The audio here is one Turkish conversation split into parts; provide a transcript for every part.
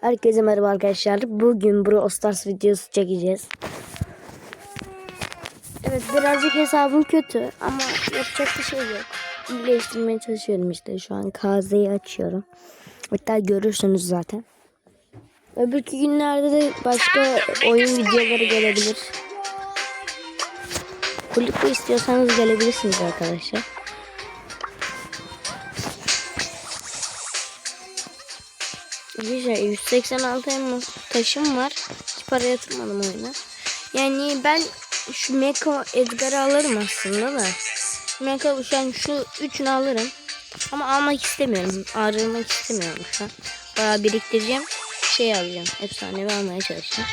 Herkese merhaba arkadaşlar. Bugün Brawl Stars videosu çekeceğiz. Evet birazcık hesabım kötü ama yapacak bir şey yok. İyileştirmeye çalışıyorum işte. Şu an KZ'yi açıyorum. Hatta görürsünüz zaten. Öbürkü günlerde de başka oyun videoları gelebilir. Kulüpte istiyorsanız gelebilirsiniz arkadaşlar. Güzel 186 elmas taşım var. Hiç para yatırmadım oyuna. Yani ben şu Mecha Edgar'ı alırım aslında da. Mecha şu an şu üçünü alırım. Ama almak istemiyorum. Ayrılmak istemiyorum şu an. Bayağı biriktireceğim. Şey alacağım. Efsanevi almaya çalışacağım.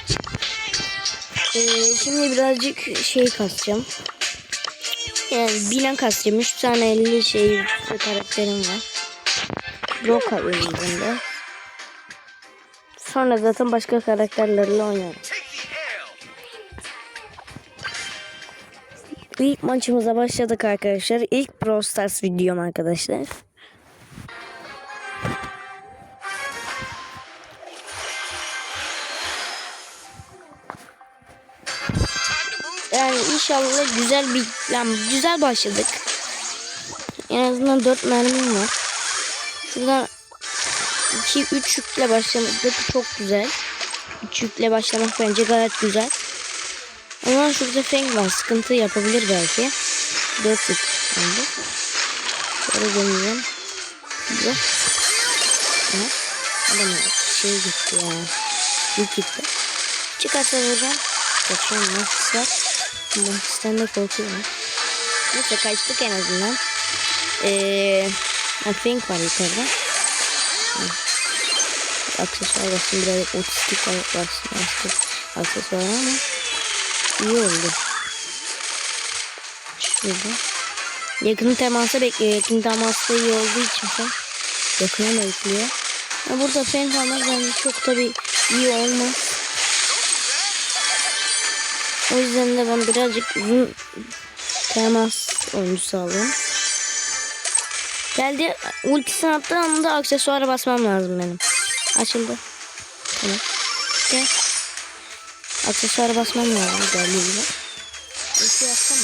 Ee, şimdi birazcık şey kasacağım. Yani bilen kasacağım. 3 tane 50 şey karakterim var. Ben de. Sonra zaten başka karakterlerle oynarım. İlk maçımıza başladık arkadaşlar. İlk Brawl Stars videom arkadaşlar. Yani inşallah güzel bir yani güzel başladık. En azından 4 mermim var. Şuradan 2 3 yükle başlamak çok güzel. 3 yükle başlamak bence gayet güzel. Ama şurada Feng var. Sıkıntı yapabilir belki. 4 yük oldu. Şöyle deneyeceğim. Güzel. Ha? Adam şey gitti ya. Yük gitti. Çıkarsa vuracağım. Kaçıyorum. Nefis var. Nefisten de korkuyorum. Neyse kaçtık en azından. Eee... Feng var yukarıda aksesuar basın biraz otistik basın aksesuar ama iyi oldu. Şurada. Yakın temasa bekliyor. Yakın temasta iyi olduğu için sen yakına bekliyor. Ya burada fen kalmak bence çok tabi iyi olmaz. O yüzden de ben birazcık uzun temas oyuncusu alayım. Geldi ultisini attığı anda aksesuara basmam lazım benim. Açıldı. Tamam. Gel. Aksesuara basmam lazım. Geldi gibi. Ulti yapsam mı?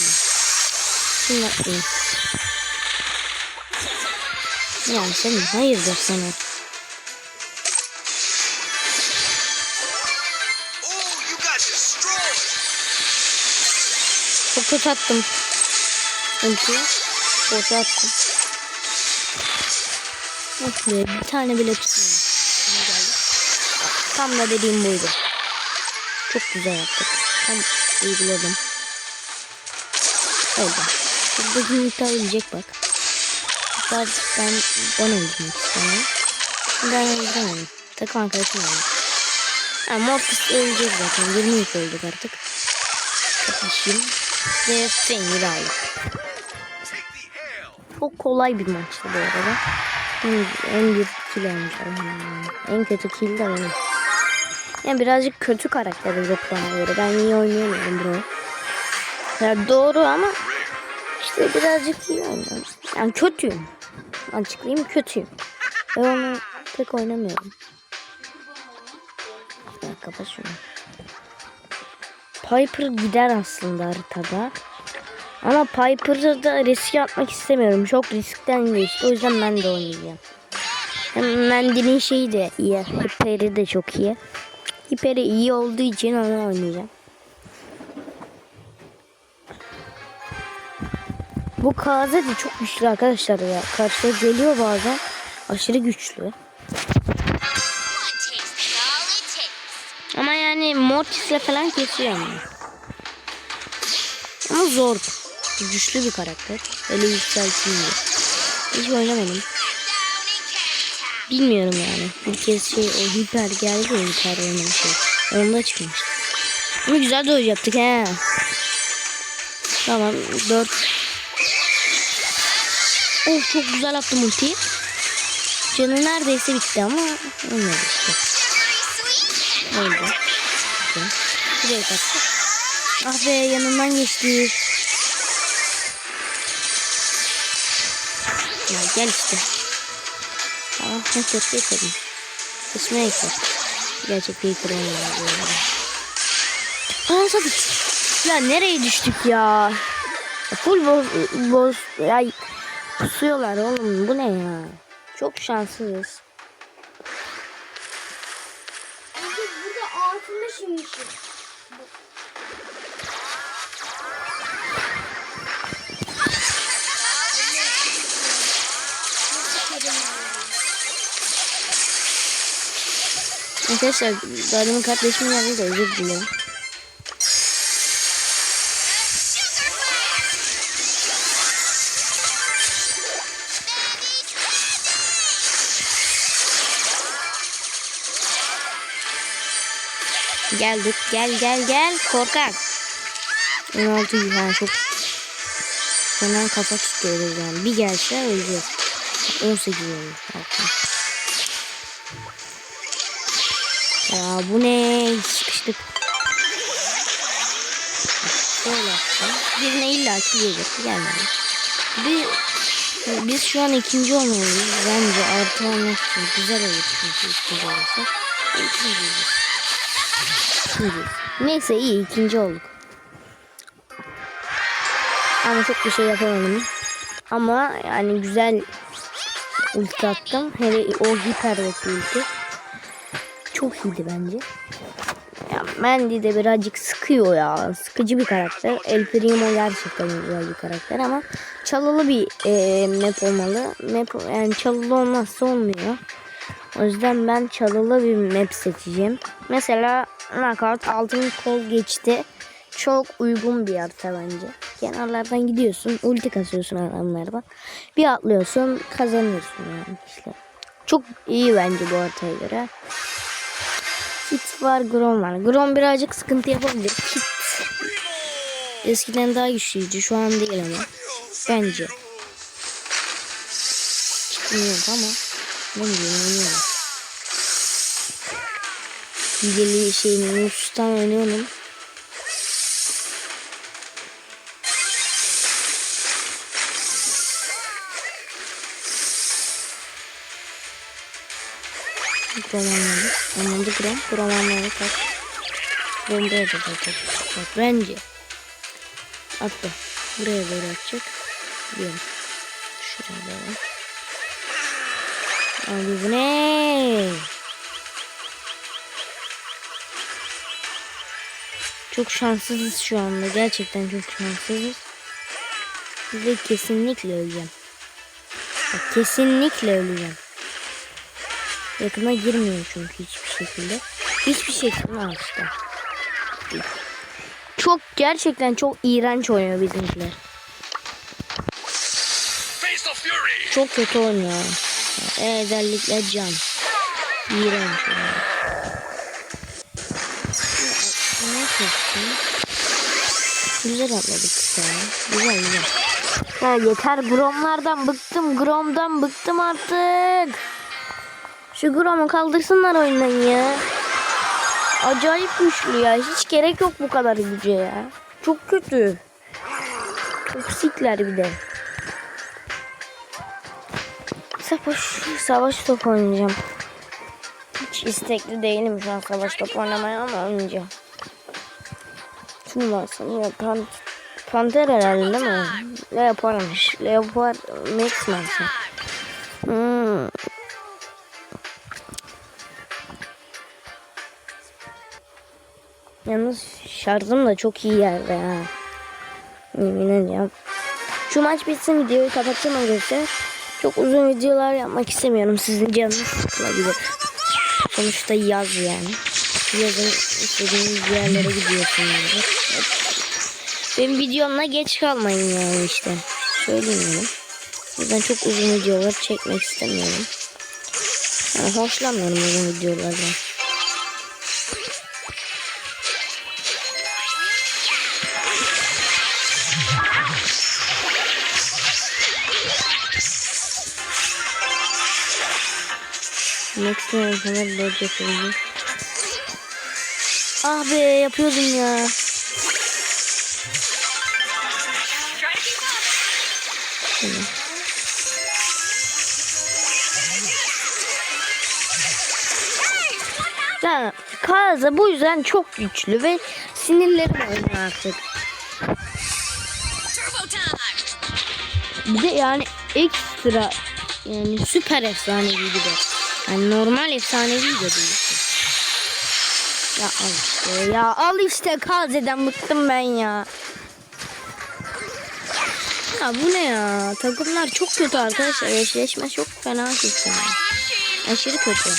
Şimdi atlayayım. Yani senin hayırdır sana. Oh. Çok kötü attım. Ultiyi. Boşa attım. Of be, bir tane bile tutmadım. Tam da dediğim buydu. Çok güzel yaptık. Tam uyguladım. Oldu. Buradaki miktar ölecek bak. Hatta ben, ben öldürmek istemiyorum. Ben öldüremedim. Takım arkadaşım öldü. Ha, Mortis ölecek zaten. 20 yük öldük artık. Kapışayım. Ve Fenir'i aldık. Çok kolay bir maçtı bu arada. En, en bir kill almışlar. En kötü kill de benim. Yani birazcık kötü karakteri bana göre. Ben iyi oynayamıyorum bro. Ya doğru ama işte birazcık iyi oynuyorum. Yani kötüyüm. Açıklayayım kötüyüm. Ve onu pek oynamıyorum. Ya kapat şunu. Piper gider aslında haritada. Ama Piper'ı da riske atmak istemiyorum. Çok riskten geçti. O yüzden ben de oynayacağım. Mendy'nin şeyi de iyi. Hyper'i de çok iyi. Hyper'i iyi olduğu için onu oynayacağım. Bu de çok güçlü arkadaşlar ya. Karşıya geliyor bazen. Aşırı güçlü. Ama yani Mortis'le falan kesiyor yani. Ama zor. Güçlü bir karakter. Öyle yükseltilmiyor. Hiç oynamadım. Bilmiyorum yani. Bir kez şey o hiper geldi ya hiper oynamış şey. Onda çıkmıştı. Ama güzel de yaptık he. Tamam 4 Of çok güzel attım ultiyi. Canı neredeyse bitti ama olmadı işte. Oldu. Güzel. Attık. Ah be yanından geçti. Ya gel işte. Ne kötü yapalım. Kısmaya ekle. Gerçek bir kron var bu arada. Aa Sadık. Ya nereye düştük ya? Full boz, boz ya pusuyorlar oğlum bu ne ya? Çok şanssızız. Arkadaşlar dağılımın kardeşimin yanında da özür dilerim. Geldik gel gel gel korkak. 16 yani çok fena kafa tutuyoruz yani. Bir gelse öleceğiz. 18 oldu. Ya bu ne? Sıkıştık. Böyle yapacağım. Birine illa ki gelir. Gelmedi. Bir, biz şu an ikinci olmalıyız. Bence artı olmak için güzel olur çünkü ikinci olursak. İkinciyiz. İkinciyiz. Neyse iyi ikinci olduk. Ama çok bir şey yapamadım. Ama yani güzel ulti attım. Hele o hiperdeki ulti çok iyiydi bence. Ya Mandy de birazcık sıkıyor ya. Sıkıcı bir karakter. El Primo gerçekten güzel bir karakter ama çalılı bir e, map olmalı. Map yani çalılı olmazsa olmuyor. O yüzden ben çalılı bir map seçeceğim. Mesela Knockout altın kol geçti. Çok uygun bir harita bence. Kenarlardan gidiyorsun, ulti kasıyorsun adamlardan. Bir atlıyorsun, kazanıyorsun yani işte. Çok iyi bence bu haritaya göre. Kit var, Grom var. Grom birazcık sıkıntı yapabilir. Kit eskiden daha güçlüydü. Şu an değil ama. Bence. Kitim ama. Ben de oynuyorum. Bilgili şeyini Nus'tan oynuyorum. Romanları. Anladı Grom. Romanları kaç. Grom buraya da atacak. Bak bence. Attı. Buraya böyle atacak. Diyorum. Şuraya böyle. Abi bu ne? Çok şanssızız şu anda. Gerçekten çok şanssızız. Ve kesinlikle öleceğim. Kesinlikle öleceğim. Yakına girmiyor çünkü hiçbir şekilde. Hiçbir şekilde işte. Çok gerçekten çok iğrenç oynuyor bizimkiler. Çok kötü oynuyor. E, özellikle can. İğrenç oynuyor. Güzel atladık ya. Güzel güzel. Ya yeter Grom'lardan bıktım. Grom'dan bıktım artık. Şu Grom'u kaldırsınlar oyundan ya. Acayip güçlü ya. Hiç gerek yok bu kadar güce ya. Çok kötü. Toksikler bir de. Savaş, savaş top oynayacağım. Hiç istekli değilim şu an savaş top oynamaya ama oynayacağım. Şunu varsın ya pan, Panter herhalde değil mi? Leopardmış. Leopard Max varsa. Yalnız şarjım da çok iyi yerde ha. Yemin ediyorum. Şu maç bitsin videoyu kapatacağım arkadaşlar. Çok uzun videolar yapmak istemiyorum. Sizin canınız sıkılabilir. Sonuçta yaz yani. Yazın istediğiniz yerlere gidiyorsunuz. Benim videomla geç kalmayın yani işte. Söyleyeyim yüzden çok uzun videolar çekmek istemiyorum. Yani hoşlanmıyorum uzun videolardan. Kadar dodge yapıyorum. Ah be yapıyordum ya. Yani Kaza bu yüzden çok güçlü ve sinirlerim oynuyor artık. Bir de yani ekstra yani süper efsanevi bir de. Yani normal efsanevi de değil. Ya al işte ya al işte Kaze'den bıktım ben ya. Ya bu ne ya? Takımlar çok kötü arkadaşlar. Eşleşme çok fena kötü. Aşırı kötü.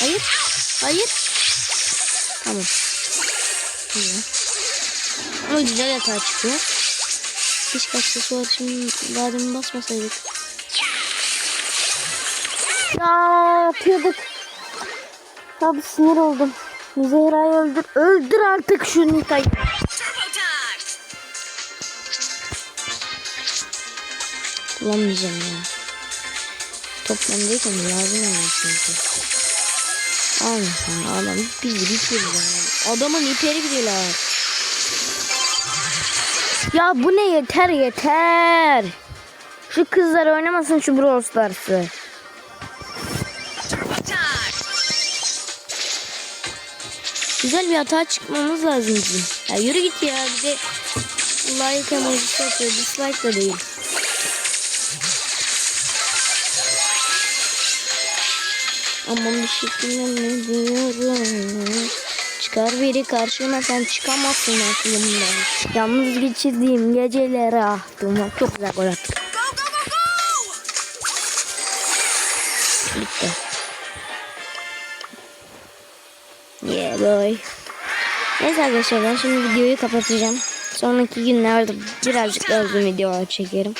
Hayır. Hayır. Tamam. Güzel. Ama güzel yatağa çıkıyor. Keşke aksesuar için daha demin basmasaydık. Ya atıyorduk. Abi sinir oldum. Zehra'yı öldür. Öldür artık şu time. Kullanmayacağım ya. Toplamdayken lazım olur çünkü. Almasam adam bizi bitiriyor. Adamın iperi biliyorlar. Ya bu ne yeter yeter. Şu kızlar oynamasın şu Brawl Stars'ı. Güzel bir hata çıkmamız lazım bizim. Ya yürü git ya bir de like emojisi atıyor. Dislike da değil. Aman bir şekilde diyorum. Çıkar biri karşıma sen çıkamazsın aklımdan. Yalnız geçirdiğim geceleri aklıma çok güzel gol attık. Boy. Neyse arkadaşlar ben şimdi videoyu kapatacağım. Sonraki günlerde birazcık daha uzun videolar çekerim.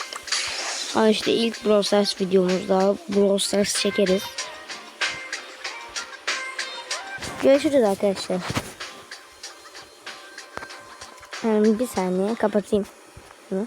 Ama işte ilk Brawl Stars videomuzda Brawl Stars çekeriz. Görüşürüz arkadaşlar. Yani bir saniye kapatayım. Bunu.